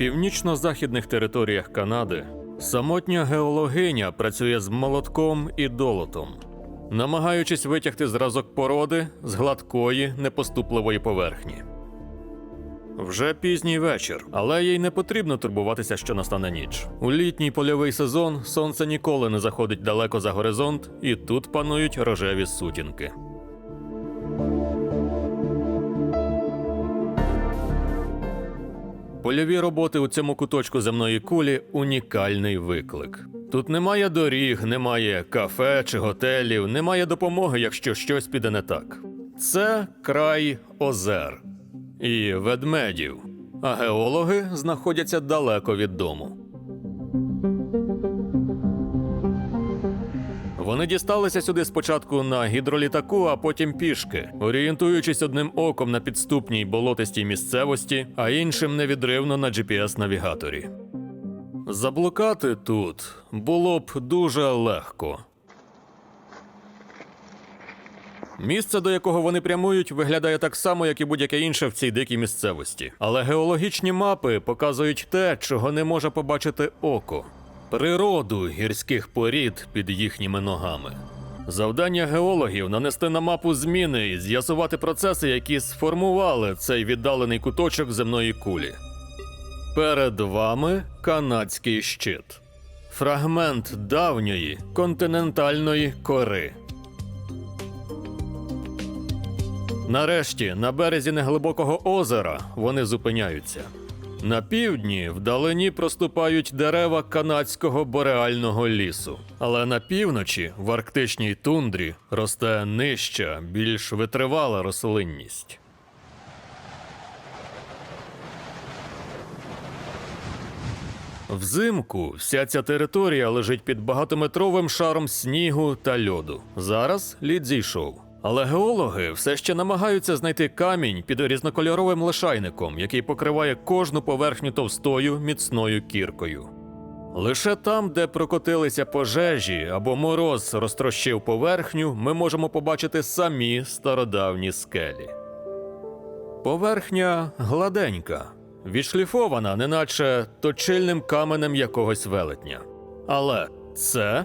північно-західних територіях Канади самотня геологиня працює з молотком і долотом, намагаючись витягти зразок породи з гладкої, непоступливої поверхні. Вже пізній вечір, але їй не потрібно турбуватися, що настане ніч. У літній польовий сезон сонце ніколи не заходить далеко за горизонт, і тут панують рожеві сутінки. Польові роботи у цьому куточку земної кулі унікальний виклик. Тут немає доріг, немає кафе чи готелів, немає допомоги, якщо щось піде не так. Це край озер і ведмедів, а геологи знаходяться далеко від дому. Вони дісталися сюди спочатку на гідролітаку, а потім пішки, орієнтуючись одним оком на підступній болотистій місцевості, а іншим невідривно на GPS-навігаторі. Заблукати тут було б дуже легко. Місце, до якого вони прямують, виглядає так само, як і будь-яке інше в цій дикій місцевості. Але геологічні мапи показують те, чого не може побачити око природу гірських порід під їхніми ногами. Завдання геологів нанести на мапу зміни і з'ясувати процеси, які сформували цей віддалений куточок земної кулі. Перед вами канадський щит. Фрагмент давньої континентальної кори. Нарешті, на березі неглибокого озера вони зупиняються. На півдні вдалині проступають дерева канадського бореального лісу, але на півночі, в арктичній тундрі, росте нижча, більш витривала рослинність. Взимку вся ця територія лежить під багатометровим шаром снігу та льоду. Зараз лід зійшов. Але геологи все ще намагаються знайти камінь під різнокольоровим лишайником, який покриває кожну поверхню товстою міцною кіркою. Лише там, де прокотилися пожежі або мороз розтрощив поверхню, ми можемо побачити самі стародавні скелі. Поверхня гладенька, відшліфована, неначе точильним каменем якогось велетня. Але це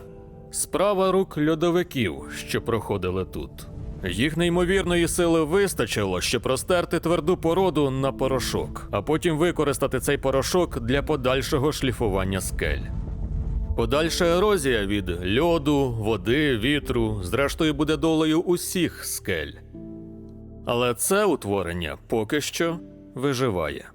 справа рук льодовиків, що проходили тут. Їх неймовірної сили вистачило, щоб розтерти тверду породу на порошок, а потім використати цей порошок для подальшого шліфування скель. Подальша ерозія від льоду, води, вітру, зрештою, буде долею усіх скель. Але це утворення поки що виживає.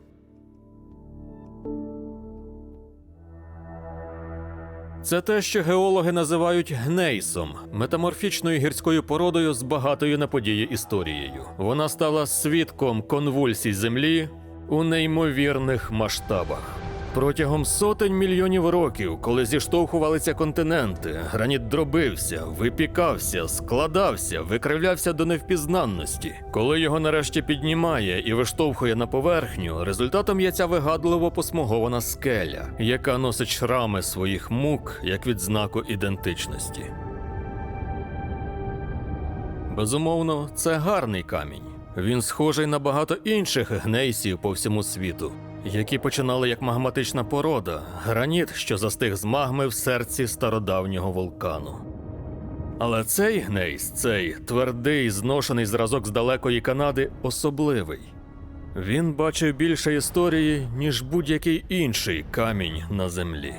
Це те, що геологи називають гнейсом, метаморфічною гірською породою з багатою на події історією. Вона стала свідком конвульсій землі у неймовірних масштабах. Протягом сотень мільйонів років, коли зіштовхувалися континенти, граніт дробився, випікався, складався, викривлявся до невпізнанності. Коли його нарешті піднімає і виштовхує на поверхню, результатом є ця вигадливо посмугована скеля, яка носить шрами своїх мук як відзнаку ідентичності. Безумовно, це гарний камінь. Він схожий на багато інших гнейсів по всьому світу, які починали як магматична порода, граніт, що застиг з магми в серці стародавнього вулкану. Але цей гнейс, цей твердий, зношений зразок з далекої Канади, особливий. Він бачив більше історії, ніж будь-який інший камінь на землі.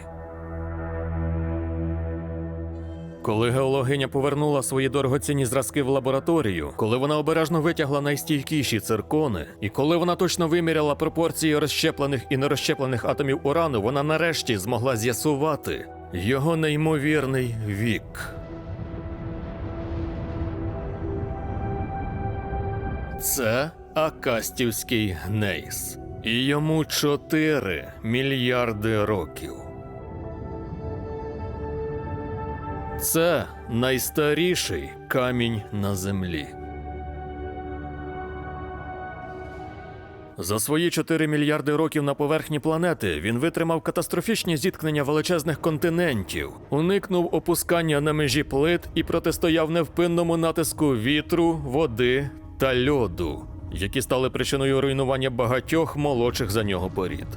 Коли геологиня повернула свої дорогоцінні зразки в лабораторію, коли вона обережно витягла найстійкіші циркони, і коли вона точно виміряла пропорції розщеплених і нерозщеплених атомів урану, вона нарешті змогла з'ясувати його неймовірний вік. Це Акастівський гнейс, і йому 4 мільярди років. Це найстаріший камінь на землі. За свої 4 мільярди років на поверхні планети він витримав катастрофічні зіткнення величезних континентів, уникнув опускання на межі плит і протистояв невпинному натиску вітру, води та льоду, які стали причиною руйнування багатьох молодших за нього порід.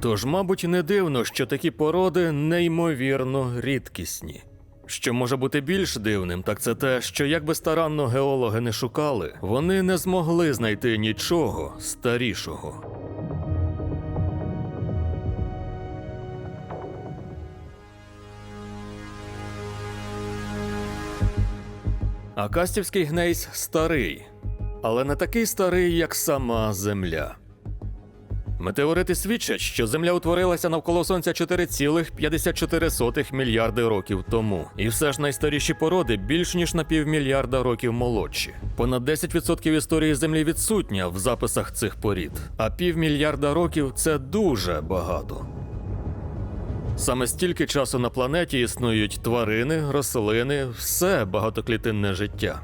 Тож, мабуть, не дивно, що такі породи неймовірно рідкісні. Що може бути більш дивним, так це те, що як би старанно геологи не шукали, вони не змогли знайти нічого старішого. Акастівський гнейс старий, але не такий старий, як сама Земля. Метеорити свідчать, що Земля утворилася навколо Сонця 4,54 мільярди років тому. І все ж найстаріші породи більш ніж на півмільярда років молодші. Понад 10% історії Землі відсутня в записах цих порід, а півмільярда років це дуже багато. Саме стільки часу на планеті існують тварини, рослини, все багатоклітинне життя.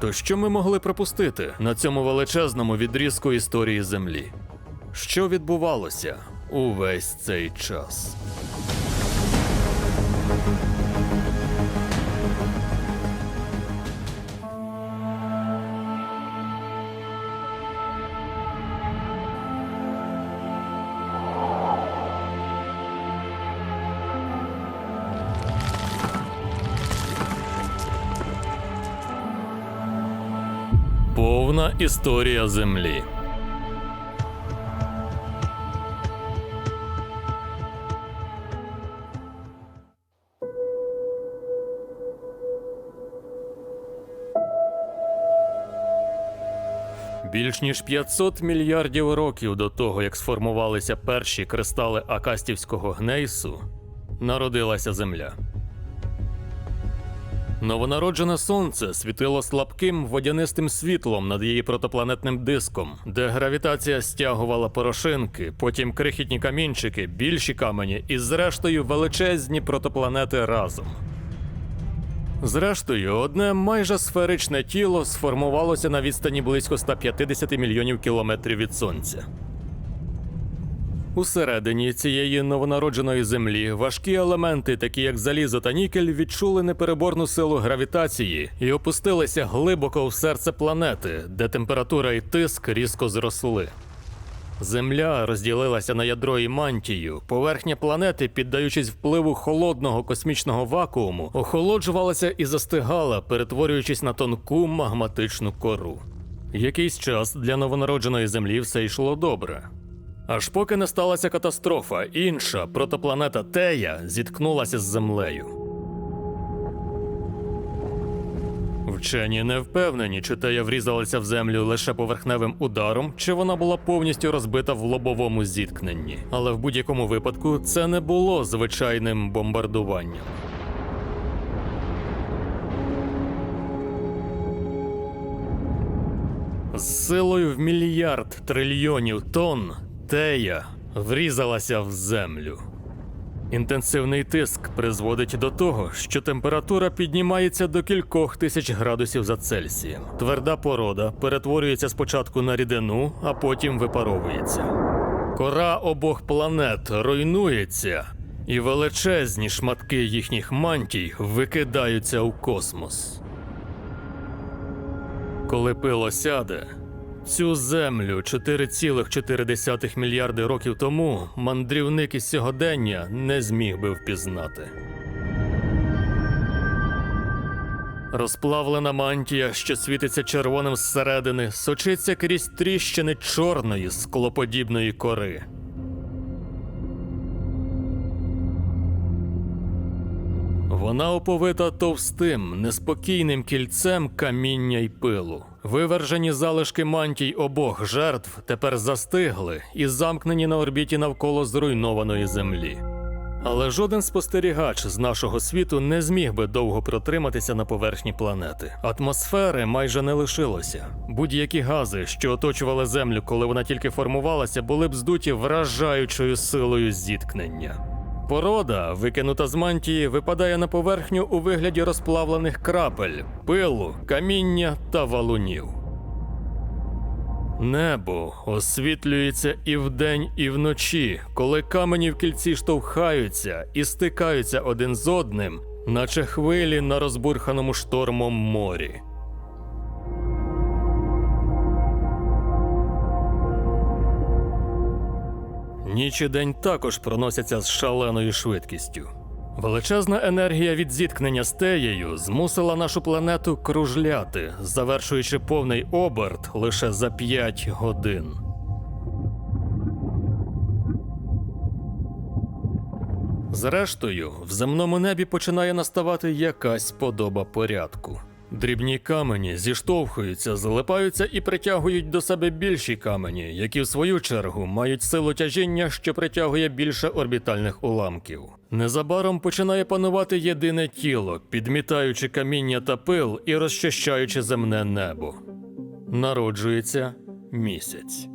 То що ми могли пропустити на цьому величезному відрізку історії Землі? Що відбувалося увесь цей час? Повна історія Землі. Більш ніж 500 мільярдів років до того, як сформувалися перші кристали Акастівського гнейсу, народилася Земля. Новонароджене сонце світило слабким водянистим світлом над її протопланетним диском, де гравітація стягувала порошинки, потім крихітні камінчики, більші камені і, зрештою, величезні протопланети разом. Зрештою, одне майже сферичне тіло сформувалося на відстані близько 150 мільйонів кілометрів від сонця. Усередині цієї новонародженої землі важкі елементи, такі як залізо та нікель, відчули непереборну силу гравітації і опустилися глибоко в серце планети, де температура і тиск різко зросли. Земля розділилася на ядро і мантію. Поверхня планети, піддаючись впливу холодного космічного вакууму, охолоджувалася і застигала, перетворюючись на тонку магматичну кору. Якийсь час для новонародженої землі все йшло добре. Аж поки не сталася катастрофа, інша протопланета Тея зіткнулася з землею. Вчені не впевнені, чи Тея врізалася в землю лише поверхневим ударом, чи вона була повністю розбита в лобовому зіткненні. Але в будь-якому випадку це не було звичайним бомбардуванням. З силою в мільярд трильйонів тонн Тея врізалася в землю. Інтенсивний тиск призводить до того, що температура піднімається до кількох тисяч градусів за Цельсієм. Тверда порода перетворюється спочатку на рідину, а потім випаровується. Кора обох планет руйнується, і величезні шматки їхніх мантій викидаються у космос. Коли пило сяде, цю землю 4,4 мільярди років тому мандрівник із сьогодення не зміг би впізнати. Розплавлена мантія, що світиться червоним зсередини, сочиться крізь тріщини чорної склоподібної кори. Вона оповита товстим, неспокійним кільцем каміння й пилу. Вивержені залишки мантій обох жертв тепер застигли і замкнені на орбіті навколо зруйнованої землі. Але жоден спостерігач з нашого світу не зміг би довго протриматися на поверхні планети. Атмосфери майже не лишилося. Будь-які гази, що оточували землю, коли вона тільки формувалася, були б здуті вражаючою силою зіткнення. Порода, викинута з мантії, випадає на поверхню у вигляді розплавлених крапель, пилу, каміння та валунів. Небо освітлюється і вдень, і вночі, коли камені в кільці штовхаються і стикаються один з одним, наче хвилі на розбурханому штормом морі. Ніч і день також проносяться з шаленою швидкістю. Величезна енергія від зіткнення з теєю змусила нашу планету кружляти, завершуючи повний оберт лише за 5 годин. Зрештою, в земному небі починає наставати якась подоба порядку. Дрібні камені зіштовхуються, залипаються і притягують до себе більші камені, які в свою чергу мають силу тяжіння, що притягує більше орбітальних уламків. Незабаром починає панувати єдине тіло, підмітаючи каміння та пил і розчищаючи земне небо. Народжується місяць.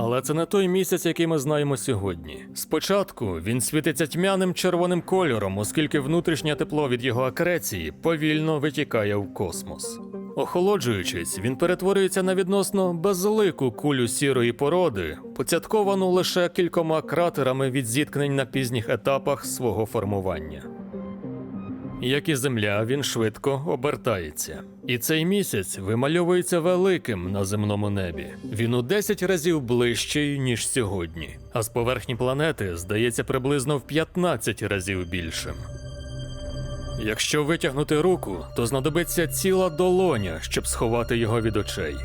Але це не той місяць, який ми знаємо сьогодні. Спочатку він світиться тьмяним червоним кольором, оскільки внутрішнє тепло від його акреції повільно витікає в космос. Охолоджуючись, він перетворюється на відносно безлику кулю сірої породи, поцятковану лише кількома кратерами від зіткнень на пізніх етапах свого формування. Як і земля, він швидко обертається. І цей місяць вимальовується великим на земному небі. Він у 10 разів ближчий, ніж сьогодні, а з поверхні планети здається приблизно в 15 разів більшим. Якщо витягнути руку, то знадобиться ціла долоня, щоб сховати його від очей.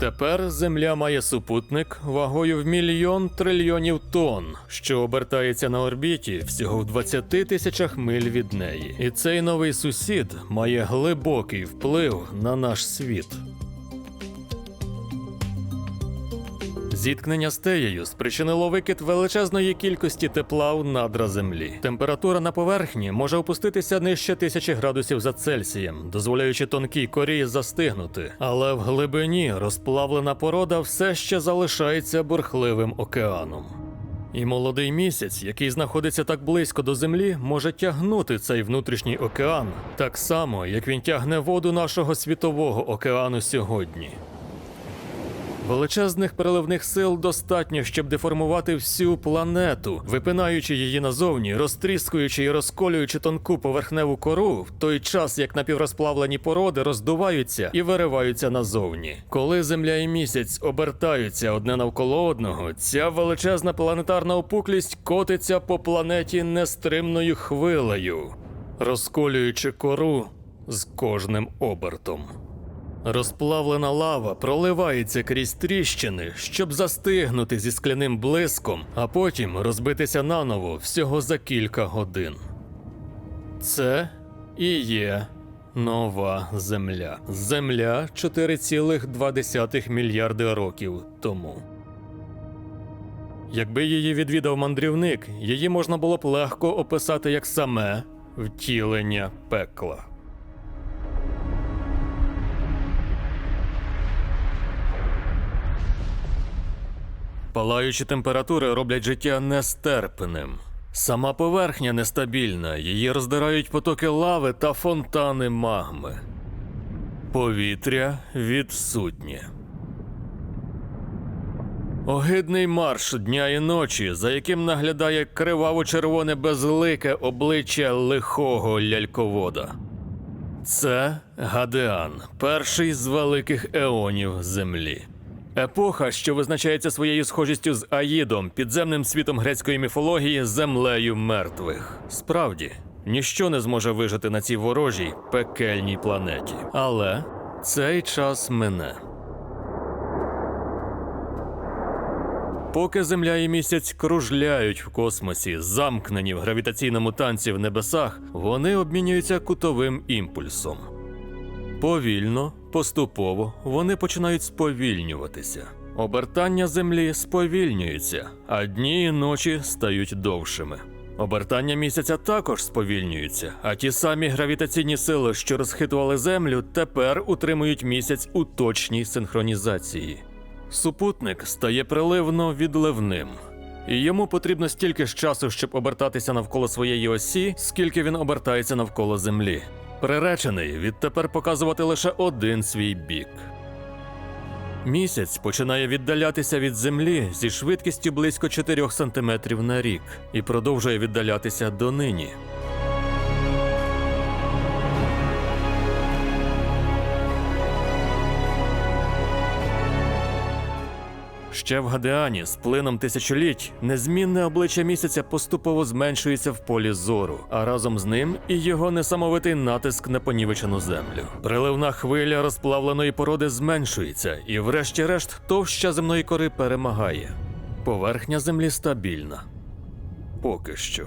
Тепер Земля має супутник вагою в мільйон трильйонів тонн, що обертається на орбіті всього в 20 тисячах миль від неї. І цей новий сусід має глибокий вплив на наш світ. Зіткнення з теєю спричинило викид величезної кількості тепла в надра землі. Температура на поверхні може опуститися нижче тисячі градусів за Цельсієм, дозволяючи тонкій корі застигнути. Але в глибині розплавлена порода все ще залишається бурхливим океаном. І молодий місяць, який знаходиться так близько до землі, може тягнути цей внутрішній океан так само, як він тягне воду нашого світового океану сьогодні. Величезних переливних сил достатньо, щоб деформувати всю планету, випинаючи її назовні, розтріскуючи і розколюючи тонку поверхневу кору, в той час як напіврозплавлені породи роздуваються і вириваються назовні. Коли Земля і місяць обертаються одне навколо одного, ця величезна планетарна опуклість котиться по планеті нестримною хвилею, розколюючи кору з кожним обертом. Розплавлена лава проливається крізь тріщини, щоб застигнути зі скляним блиском, а потім розбитися наново всього за кілька годин. Це і є нова земля. Земля 4,2 мільярди років тому. Якби її відвідав мандрівник, її можна було б легко описати як саме втілення пекла. Палаючі температури роблять життя нестерпним. Сама поверхня нестабільна, її роздирають потоки лави та фонтани магми. Повітря відсутнє. Огидний марш дня і ночі, за яким наглядає криваво-червоне безлике обличчя лихого ляльковода. Це Гадеан, перший з великих еонів Землі. Епоха, що визначається своєю схожістю з Аїдом, підземним світом грецької міфології, землею мертвих. Справді, ніщо не зможе вижити на цій ворожій пекельній планеті. Але цей час мине. Поки Земля і місяць кружляють в космосі, замкнені в гравітаційному танці в небесах, вони обмінюються кутовим імпульсом. Повільно, поступово вони починають сповільнюватися. Обертання землі сповільнюється, а дні і ночі стають довшими. Обертання місяця також сповільнюється, а ті самі гравітаційні сили, що розхитували землю, тепер утримують місяць у точній синхронізації. Супутник стає приливно відливним, і йому потрібно стільки ж часу, щоб обертатися навколо своєї осі, скільки він обертається навколо Землі. Приречений відтепер показувати лише один свій бік. Місяць починає віддалятися від Землі зі швидкістю близько 4 см на рік і продовжує віддалятися донині. Ще в Гадеані з плином тисячоліть незмінне обличчя місяця поступово зменшується в полі зору, а разом з ним і його несамовитий натиск на понівечену землю. Приливна хвиля розплавленої породи зменшується, і, врешті-решт, товща земної кори перемагає. Поверхня землі стабільна. Поки що.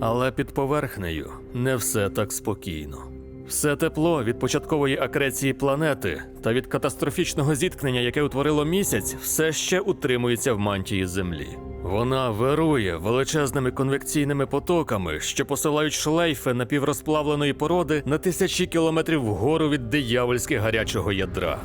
Але під поверхнею не все так спокійно. Все тепло від початкової акреції планети та від катастрофічного зіткнення, яке утворило місяць, все ще утримується в мантії Землі. Вона вирує величезними конвекційними потоками, що посилають шлейфи напіврозплавленої породи на тисячі кілометрів вгору від диявольськи гарячого ядра.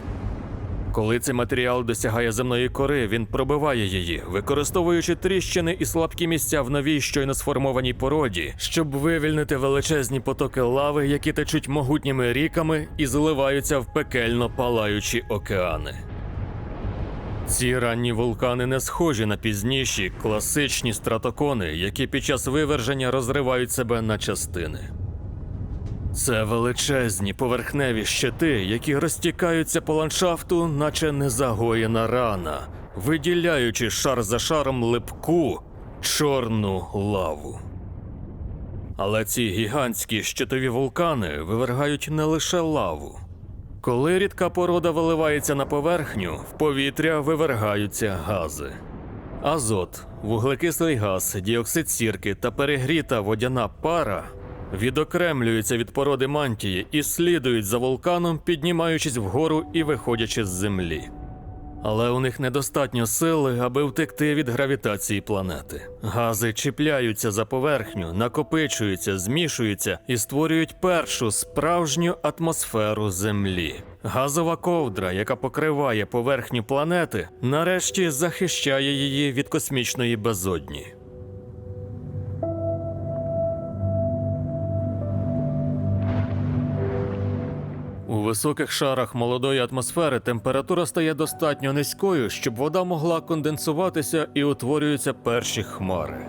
Коли цей матеріал досягає земної кори, він пробиває її, використовуючи тріщини і слабкі місця в новій щойно сформованій породі, щоб вивільнити величезні потоки лави, які течуть могутніми ріками і зливаються в пекельно палаючі океани. Ці ранні вулкани не схожі на пізніші класичні стратокони, які під час виверження розривають себе на частини. Це величезні поверхневі щити, які розтікаються по ландшафту, наче незагоєна рана, виділяючи шар за шаром липку чорну лаву. Але ці гігантські щитові вулкани вивергають не лише лаву. Коли рідка порода виливається на поверхню, в повітря вивергаються гази. Азот, вуглекислий газ, діоксид сірки та перегріта водяна пара відокремлюються від породи мантії і слідують за вулканом, піднімаючись вгору і виходячи з землі. Але у них недостатньо сили, аби втекти від гравітації планети. Гази чіпляються за поверхню, накопичуються, змішуються і створюють першу справжню атмосферу Землі. Газова ковдра, яка покриває поверхню планети, нарешті захищає її від космічної безодні. Високих шарах молодої атмосфери температура стає достатньо низькою, щоб вода могла конденсуватися і утворюються перші хмари.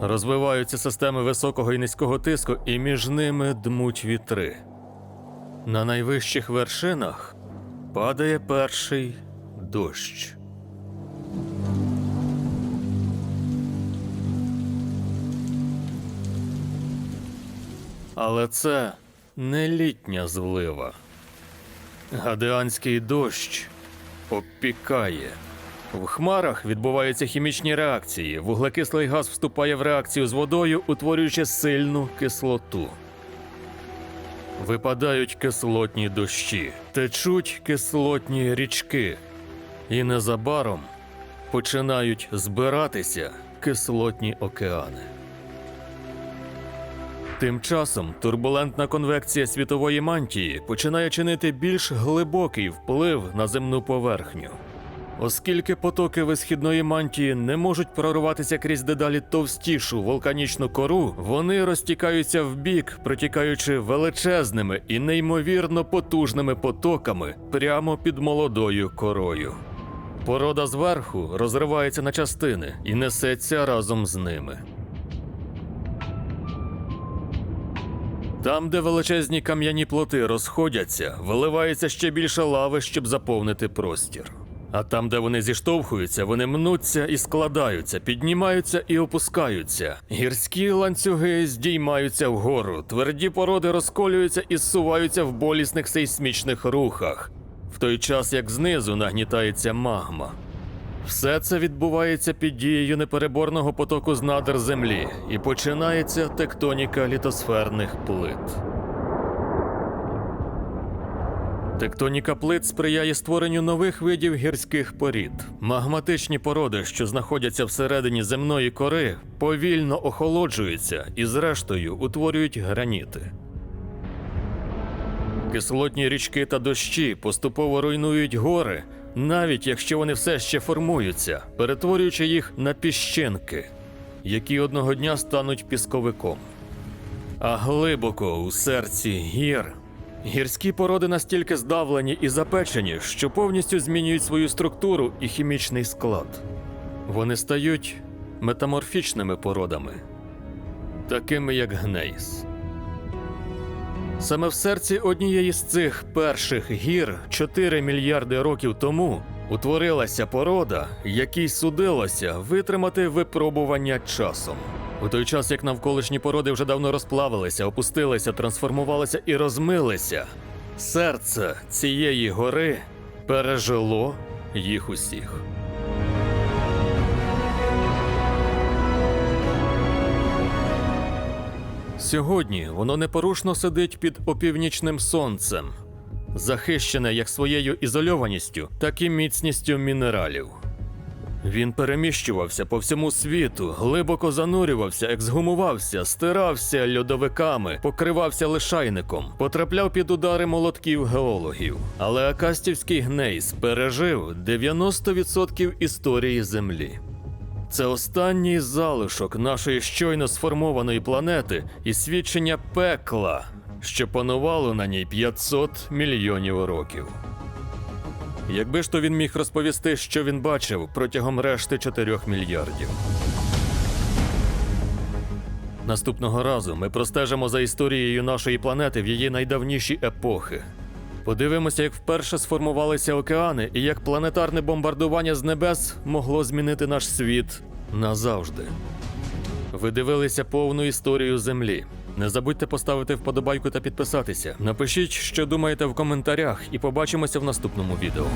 Розвиваються системи високого і низького тиску, і між ними дмуть вітри. На найвищих вершинах падає перший дощ. Але це не літня злива. Гадеанський дощ обпікає. В хмарах відбуваються хімічні реакції. Вуглекислий газ вступає в реакцію з водою, утворюючи сильну кислоту. Випадають кислотні дощі, течуть кислотні річки, і незабаром починають збиратися кислотні океани. Тим часом турбулентна конвекція світової мантії починає чинити більш глибокий вплив на земну поверхню. Оскільки потоки висхідної мантії не можуть прорватися крізь дедалі товстішу вулканічну кору, вони розтікаються вбік, протікаючи величезними і неймовірно потужними потоками прямо під молодою корою. Порода зверху розривається на частини і несеться разом з ними. Там, де величезні кам'яні плоти розходяться, виливається ще більше лави, щоб заповнити простір. А там, де вони зіштовхуються, вони мнуться і складаються, піднімаються і опускаються. Гірські ланцюги здіймаються вгору, тверді породи розколюються і зсуваються в болісних сейсмічних рухах, в той час як знизу нагнітається магма. Все це відбувається під дією непереборного потоку з надр землі, і починається тектоніка літосферних плит. Тектоніка плит сприяє створенню нових видів гірських порід. Магматичні породи, що знаходяться всередині земної кори, повільно охолоджуються і, зрештою, утворюють граніти. Кислотні річки та дощі поступово руйнують гори, навіть якщо вони все ще формуються, перетворюючи їх на піщинки, які одного дня стануть пісковиком. А глибоко у серці гір гірські породи настільки здавлені і запечені, що повністю змінюють свою структуру і хімічний склад. Вони стають метаморфічними породами, такими як гнейс. Саме в серці однієї з цих перших гір 4 мільярди років тому утворилася порода, якій судилося витримати випробування часом. У той час, як навколишні породи вже давно розплавилися, опустилися, трансформувалися і розмилися, серце цієї гори пережило їх усіх. Сьогодні воно непорушно сидить під опівнічним сонцем, захищене як своєю ізольованістю, так і міцністю мінералів. Він переміщувався по всьому світу, глибоко занурювався, ексгумувався, стирався льодовиками, покривався лишайником, потрапляв під удари молотків геологів. Але Акастівський гнейс пережив 90% історії Землі. Це останній залишок нашої щойно сформованої планети і свідчення пекла, що панувало на ній 500 мільйонів років. Якби ж то він міг розповісти, що він бачив протягом решти 4 мільярдів. Наступного разу ми простежимо за історією нашої планети в її найдавніші епохи. Подивимося, як вперше сформувалися океани і як планетарне бомбардування з небес могло змінити наш світ назавжди. Ви дивилися повну історію Землі. Не забудьте поставити вподобайку та підписатися. Напишіть, що думаєте в коментарях, і побачимося в наступному відео.